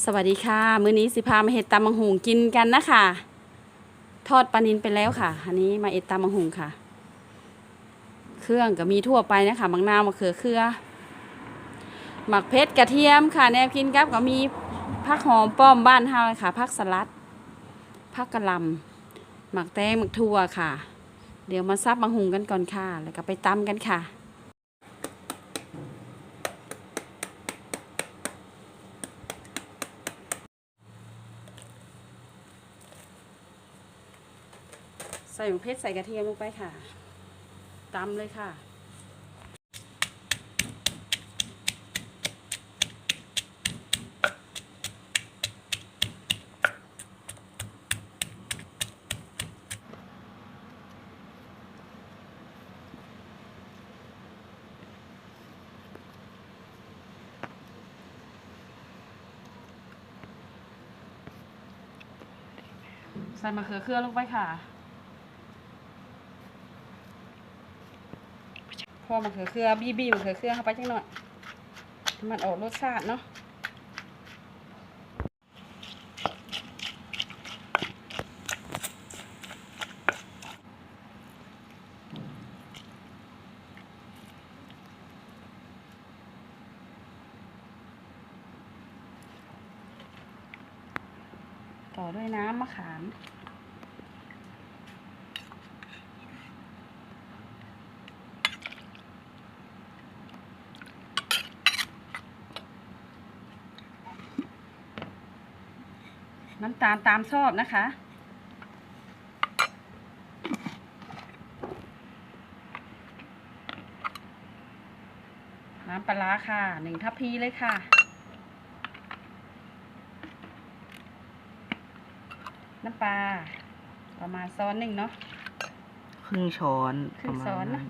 สวัสดีค่ะ มื้อนี้สิพามาเห็ดตำมังหุงกินกันนะคะ ทอดปลานินไปแล้วค่ะ อันนี้มาเอ็ดตำมังหุงค่ะ เครื่องก็มีทั่วไปนะคะมังนาวมะเขือเคือหมักเพชรกระเทียมค่ะ แนวกินกับก็มีผักหอมป้อมบ้านเฮาค่ะผักสลัดผักกระลำหมักแตงหมักทั่วค่ะ เดี๋ยวมาซับมังหุงกันก่อนค่ะ แล้วก็ไปตำกันค่ะ ส่หมูเพชรใส่กระเทียมลงไปค่ะตำเลยค่ะ ใส่มะเขือเคือลงไปค่ะ พอมะเขือเคือบีบีมะเขือเคือเข้าไปจังหน่อยมันออกรสชาติเนาะต่อด้วยน้ำมะขาม น้ำตาลตามชอบนะคะ น้ำปลาร้าค่ะหนึ่งทัพพีเลยค่ะ น้ำปลาประมาณซ้อนหนึ่งเนาะครึ่งช้อนครึ่งช้อนนะ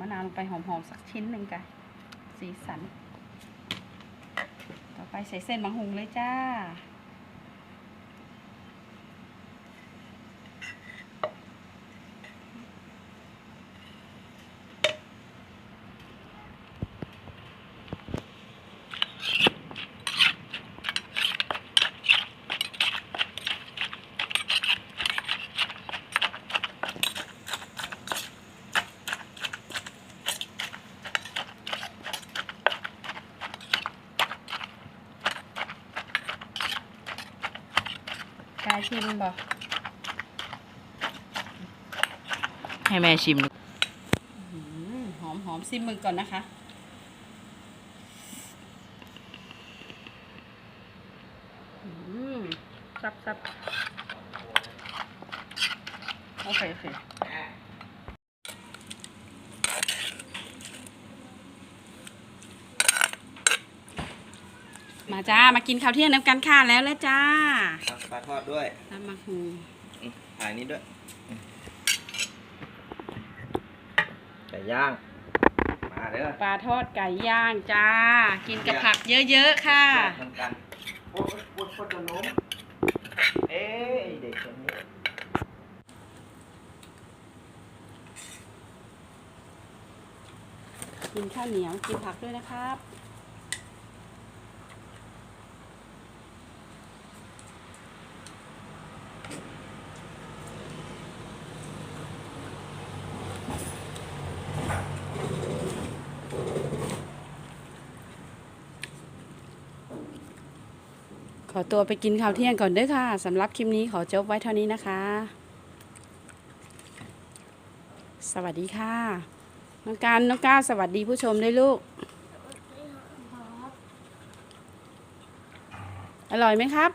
มะนาวลงไปหอมๆสักชิ้นหนึ่งกันสีสัน ต่อไปใส่เส้นบางหุงเลยจ้า กายชิมบอกให้แม่ชิมดูหอมหอมซิมมือก่อนนะคะอืมซับซับโอเคโอเค มาจ้า มากินข้าวเที่ยงน้ำกันค่ะแล้วแล้วจ้าครับปลาทอดด้วยน้ำมะฮูอืมถ่ายนี้ด้วยอืมไก่ย่าง มาเด้อปลาทอดไก่ย่างจ้า กินกับผักเยอะๆค่ะแยกทำกันโอ้ยโอ้ยโคตรจะล้มเอ๊ะไอ้เด็กคนนี้กินข้าวเหนียวกินผักด้วยนะครับ ขอตัวไปกินข้าวเที่ยงก่อนเด้อค่ะสำหรับคลิปนี้ขอจบไว้เท่านี้นะคะ สวัสดีค่ะ น้องการน้องก้าวสวัสดีผู้ชมด้วยลูก อร่อยไหมครับ